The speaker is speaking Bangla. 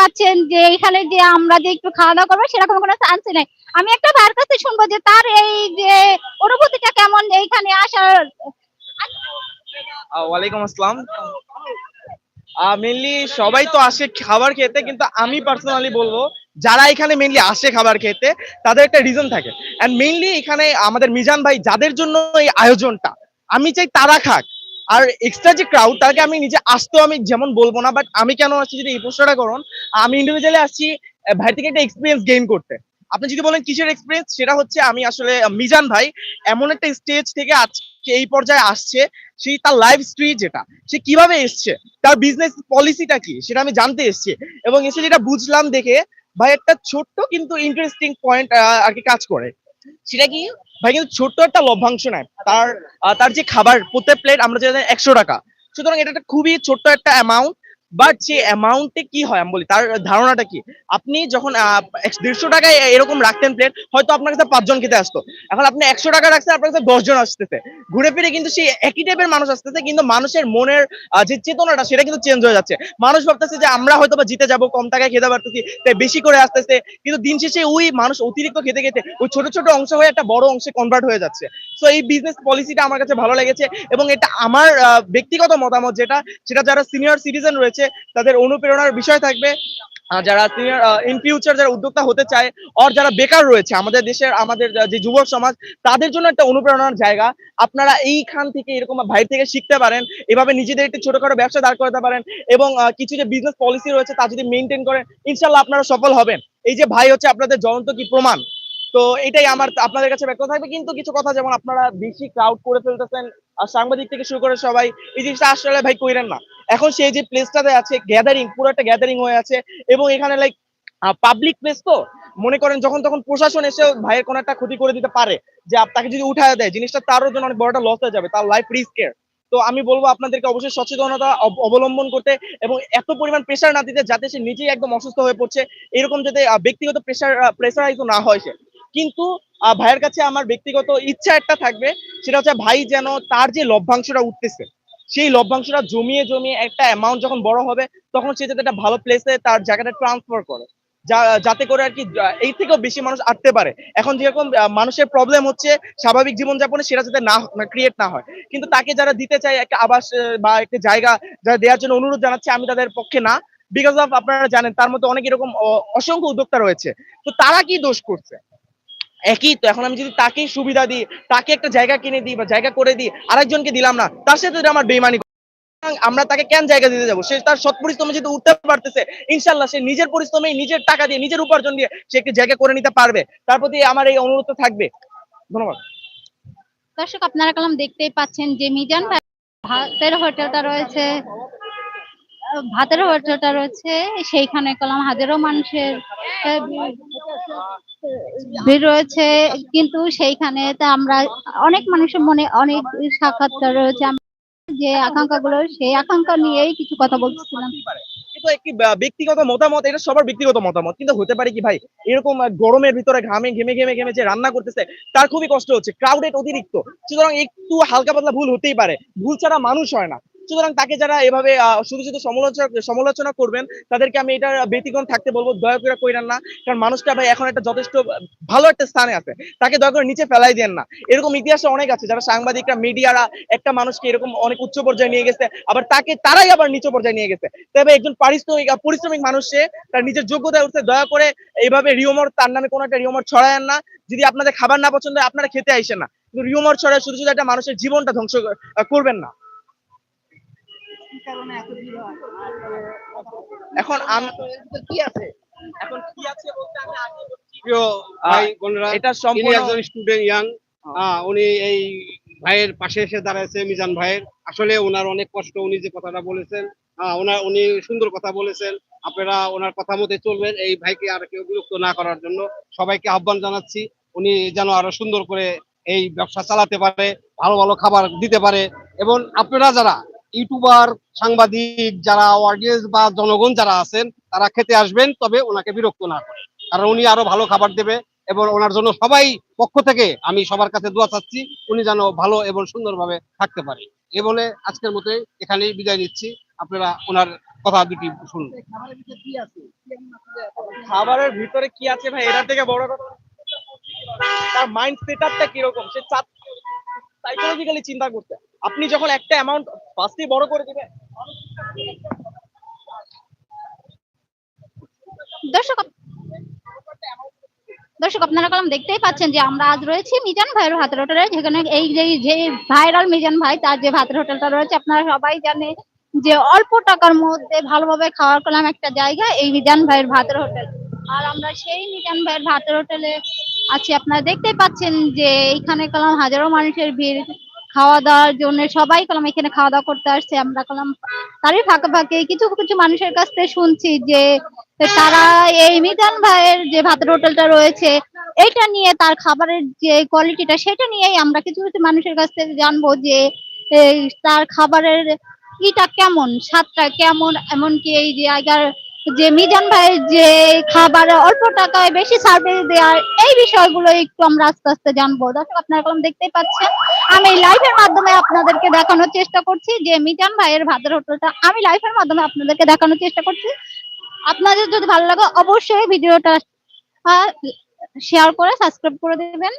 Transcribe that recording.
পাচ্ছেন যে এখানে যে আমরা যে একটু খাওয়া দাওয়া করব, সেরকম কোনো চান্স নেই। আমি একটা ভাইয়ের কাছে শুনব যে তার এই যে অনুভূতিটা কেমন এইখানে আসার। ওয়ালাইকুম আসসালাম। মেনলি সবাই তো আসে খাবার খেতে, কিন্তু আমি পার্সোনালি বলব, যারা এখানে মেনলি আসে খাবার খেতে, তাদের একটা রিজন থাকে। এন্ড মেইনলি এখানে আমাদের মিজান ভাই, যাদের জন্য এই আয়োজনটা, আমি চাই তারা খাক। আর এক্সট্রা যে ক্রাউড তাকে আমি নিজে আসতেও আমি যেমন বলব না বাট আমি কেন আসছি যদি এই প্রশ্নটা করুন, আমি ইন্ডিভিজুয়ালি আসছি ভাই থেকে একটা এক্সপিরিয়েন্স গেইন করতে। আপনি যদি বলেন কিসের এক্সপিরিয়েন্স সেটা হচ্ছে আমি আসলে মিজান ভাই এমন একটা স্টেজ থেকে আজকে এই পর্যায়ে আসছে, সেই তার লাইভ স্ট্রি যেটা, সে কীভাবে এসছে, তার বিজনেস পলিসিটা কি, সেটা আমি জানতে এসেছি। এবং এসে যেটা বুঝলাম দেখে, ভাই একটা ছোট্ট কিন্তু ইন্টারেস্টিং পয়েন্ট আর কি কাজ করে। সেটা কি? ভাই, কিন্তু ছোট্ট একটা লভ্যাংশ নেয়। তার তার যে খাবার, প্রত্যেক প্লেট আমরা যেটা একশো টাকা। সুতরাং এটা একটা খুবই ছোট্ট একটা অ্যামাউন্ট বাট যে অ্যামাউন্টে কি হয়? আমি বলি, তার ধারণাটা কি? আপনি যখন দেড়শো টাকায় এরকম রাখতেন প্লেট হয়তো আপনার কাছে পাঁচজন খেতে আসতো। এখন আপনি একশো টাকা রাখছেন, আপনার কাছে দশজন আসতেছে। ঘুরে ফিরে কিন্তু সেই একই টাইপের মানুষ আসতেছে, কিন্তু মানুষের মনের যে চেতনাটা, সেটা কিন্তু চেঞ্জ হয়ে যাচ্ছে। মানুষ ভাবতেছে যে, আমরা হয়তো বা জিতে যাব, কম টাকায় খেতে পারতেছি, তাই বেশি করে আসতেছে। কিন্তু দিন শেষে ওই মানুষ অতিরিক্ত খেতে খেতে, ওই ছোট ছোট অংশ হয়ে একটা বড় অংশে কনভার্ট হয়ে যাচ্ছে। তো এই বিজনেস পলিসিটা আমার কাছে ভালো লেগেছে এবং এটা আমার ব্যক্তিগত মতামত যেটা, সেটা যারা সিনিয়র সিটিজেন রয়েছে তাদের অনুপ্রেরণার বিষয় থাকবে। যারা ইন ফিউচার যারা উদ্যোক্তা হতে চায় আর যারা বেকার রয়েছে, আমাদের দেশের, আমাদের যে যুব সমাজ, তাদের জন্য একটা অনুপ্রেরণার জায়গা। আপনারা এইখান থেকে এরকম ভাই থেকে শিখতে পারেন, এভাবে নিজেদের একটি ছোটখাটো ব্যবসা দাঁড় করাতে পারেন, এবং কিছু যে বিজনেস পলিসি রয়েছে, তা যদি মেনটেন করেন, ইনশাল্লাহ আপনারা সফল হবেন। এই যে ভাই হচ্ছে আপনাদের জ্বলন্ত কি প্রমাণ। তো এটাই আমার আপনাদের কাছে ব্যক্ত থাকবে। কিন্তু কিছু কথা যেমন আপনারা বেশি ক্রাউড করে ফেলতেছেন, আর সাংবাদিক থেকে শুরু করে সবাই, এই জিনিসটা আসলে ভাই কইরেন না। এখন সেই যে প্লেসটাতে আছে গ্যাদারিং পুরো একটা গ্যাদারিং হয়ে আছে, এবং এখানে লাইক পাবলিক প্লেস তো? মনে করেন যখন তখন প্রশাসন এসে ভাইয়ের কোনো একটা ক্ষতি করে দিতে পারে, যে তাকে যদি উঠায় দেয়, জিনিসটা তারও জন্য অনেক বড় একটা লস হয়ে যাবে, তার লাইফ রিস্কের তো আমি বলব আপনাদেরকে অবশ্যই সচেতনতা অব- অবলম্বন করতে, এবং এত পরিমাণ প্রেশার না দিতে, যাতে সে নিজেই একদম অসুস্থ হয়ে পড়ছে, এরকম যাতে ব্যক্তিগত প্রেশার প্রেশারাইজ না হয় সে। কিন্তু ভাইয়ের কাছে আমার ব্যক্তিগত ইচ্ছা একটা থাকবে, সেটা হচ্ছে ভাই যেন তার যে লভ্যাংশটা উঠতেছে, সেই লভ্যাংশটা জমিয়ে জমিয়ে একটা অ্যামাউন্ট যখন বড় হবে, তখন সে যাতে একটা ভালো প্লেসে তার জায়গাটা ট্রান্সফার করে। যাতে করে আর কি এই থেকেও বেশি মানুষ আসতে পারে। এখন যেরকম মানুষের প্রবলেম হচ্ছে স্বাভাবিক জীবনযাপনে সেটা যাতে না ক্রিয়েট না হয়। কিন্তু তাকে যারা দিতে চায় একটা আবাস বা একটা জায়গা যারা দেওয়ার জন্য অনুরোধ জানাচ্ছে, আমি তাদের পক্ষে না। বিকজ অফ আপনারা জানেন, তার মধ্যে অনেক এরকম অসংখ্য উদ্যোক্তা রয়েছে। তো তারা কি দোষ করছে? একই তো, এখন আমি যদি তাকেই সুবিধা দিই, তাকে একটা জায়গা কিনে দিই বা জায়গা করে দিই, আরেকজনকে দিলাম না, তার সাথে যদি আমার বেইমানি আমরা তাকে কেন জায়গা দিতে যাব? সে তার সৎ পরিশ্রমে যদি উঠতে পারতেছে ইনশাল্লাহ সে নিজের পরিশ্রমে নিজের টাকা দিয়ে, নিজের উপার্জন দিয়ে সে একটি জায়গা করে নিতে পারবে। তার প্রতি আমার এই অনুরোধ থাকবে। ধন্যবাদ। দর্শক, আপনারা কালাম দেখতেই পাচ্ছেন যে মিজান ভাই, ভাতের হোটেলটা রয়েছে। ভাতের হোটেলটা রয়েছে, সেইখানে কলম হাজারো মানুষের ভিড় রয়েছে, কিন্তু সেইখানে তা আমরা অনেক মানুষের মনে অনেক সাক্ষাৎকার রয়েছে। যে সেই আকাঙ্ক্ষা নিয়েই কিছু কথা বলছিলাম একটি ব্যক্তিগত মতামত, এটা সবার ব্যক্তিগত মতামত। কিন্তু হতে পারে কি ভাই, এরকম গরমের ভিতরে ঘামে, ঘেমে ঘেমে ঘেমে যে রান্না করতেছে, তার খুবই কষ্ট হচ্ছে ক্রাউডেড অতিরিক্ত। একটু হালকা পাতলা ভুল হতেই পারে। ভুল ছাড়া মানুষ হয় না। সুতরাং তাকে যারা এভাবে শুধু শুধু সমালোচনা সমালোচনা করবেন, তাদেরকে আমি এটা ব্যতিক্রম থাকতে বলব, দয়া করে কইরান না, কারণ মানুষটা ভাই এখন একটা যথেষ্ট ভালো একটা স্থানে আছে, তাকে দয়া করে নিচে ফেলাই দেন না। এরকম ইতিহাসে অনেক আছে, যারা সাংবাদিকরা, মিডিয়ারা, একটা মানুষকে এরকম অনেক উচ্চ পর্যায়ে নিয়ে গেছে, আবার তাকে তারাই আবার নিচু পর্যায়ে নিয়ে গেছে। তবে একজন পারিশ্রমিক, পরিশ্রমিক মানুষে তার নিজের যোগ্যতায় উঠছে দয়া করে এইভাবে রিওমর তার নামে কোনো একটা রিওমর ছড়ায়েন না, যদি আপনাদের খাবার না পছন্দ হয়, আপনারা খেতে আইসেন না। কিন্তু রিওমর ছড়ায় শুধু শুধু একটা মানুষের জীবনটা ধ্বংস কর- আহ, করবেন না এখন কি আছে? এখন কি আছে বলতে আমি আগে বলছি, প্রিয় ভাই বোনেরা এটা সম্পূর্ণ একজন স্টুডেন্ট ইয়াং উনি এই ভাইয়ের পাশে এসে দাঁড়াইছে মিজান ভাইয়ের। আসলে ওনার অনেক কষ্ট উনি যে কথাটা বলেছেন ওনার উনি সুন্দর কথা বলেছেন। আপনারা ওনার কথা মতে চলবেন এই ভাইকে আর কেউ বিরক্ত না করার জন্য সবাইকে আহ্বান জানাচ্ছি উনি যেন আরও সুন্দর করে এই ব্যবসা চালাতে পারে ভালো ভালো খাবার দিতে পারে। এবং আপনারা যারা ইউটিউবার, সাংবাদিক যারা অডিয়েন্স বা জনগণ যারা আছেন, তারা খেতে আসবেন, তবে ওনাকে বিরক্ত না করে। কারণ উনি আরও ভালো খাবার দেবে এবং ওনার জন্য সবাই পক্ষ থেকে আমি সবার কাছে দোয়া চাচ্ছি, উনি যেন ভালো এবং সুন্দরভাবে থাকতে পারে। এ বলে আজকের মতো এখানেই বিদায় নিচ্ছি। আপনারা ওনার কথা দুটি শুনুন। খাবারের ভিতরে কি আছে ভাই? এটা থেকে বড় কথা তার মাইন্ড সেটআপটা কীরকম? সে সাইকোলজিক্যালি চিন্তা করতে আপনি যখন একটা অ্যামাউন্ট ফার্স্টে বড় করে দিবেন। দর্শক দর্শক, আপনারা কলম দেখতেই পাচ্ছেন যে আমরা আজ রয়েছি মিজান ভাইয়ের ভাতের হোটেলে, যেখানে এই যে যে ভাইরাল মিজান ভাই, তার যে ভাতের হোটেলটা রয়েছে, আপনারা সবাই জানে যে অল্প টাকার মধ্যে ভালোভাবে খাওয়ার কলাম একটা জায়গা, এই মিজান ভাইয়ের ভাতের হোটেল। আর আমরা সেই মিজান ভাইয়ের ভাতের হোটেলে আছি। আপনারা দেখতেই পাচ্ছেন যে এইখানে কলাম হাজারো মানুষের ভিড়। খাওয়া দাওয়ার জন্য সবাই কলাম, এখানে খাওয়া দাওয়া করতে আসছে, আমরা কলাম তারই ফাঁকে ফাঁকে কিছু কিছু মানুষের কাছ থেকে শুনছি যে তারা এই মিজান ভাইয়ের যে ভাতের হোটেলটা রয়েছে এটা নিয়ে তার খাবারের যে কোয়ালিটিটা সেটা নিয়েই আমরা কিছু কিছু মানুষের কাছ থেকে জানব যে তার খাবারের ইটা কেমন, স্বাদটা কেমন, এমনকি এই যে আগের যে মিজান ভাইয়ের যে খাবার অল্প টাকায় বেশি সার্ভিস দেওয়ার এই বিষয়গুলো একটু আমরা আস্তে আস্তে জানব। দর্শক, আপনারা কলম দেখতেই পাচ্ছেন, আমি লাইভের মাধ্যমে আপনাদেরকে দেখানোর চেষ্টা করছি। যে মিজান ভাইয়ের ভাতের হোটেলটা আমি লাইভের মাধ্যমে আপনাদেরকে দেখানোর চেষ্টা করছি। আপনাদের যদি ভালো লাগে, অবশ্যই ভিডিওটা শেয়ার করে সাবস্ক্রাইব করে দেবেন।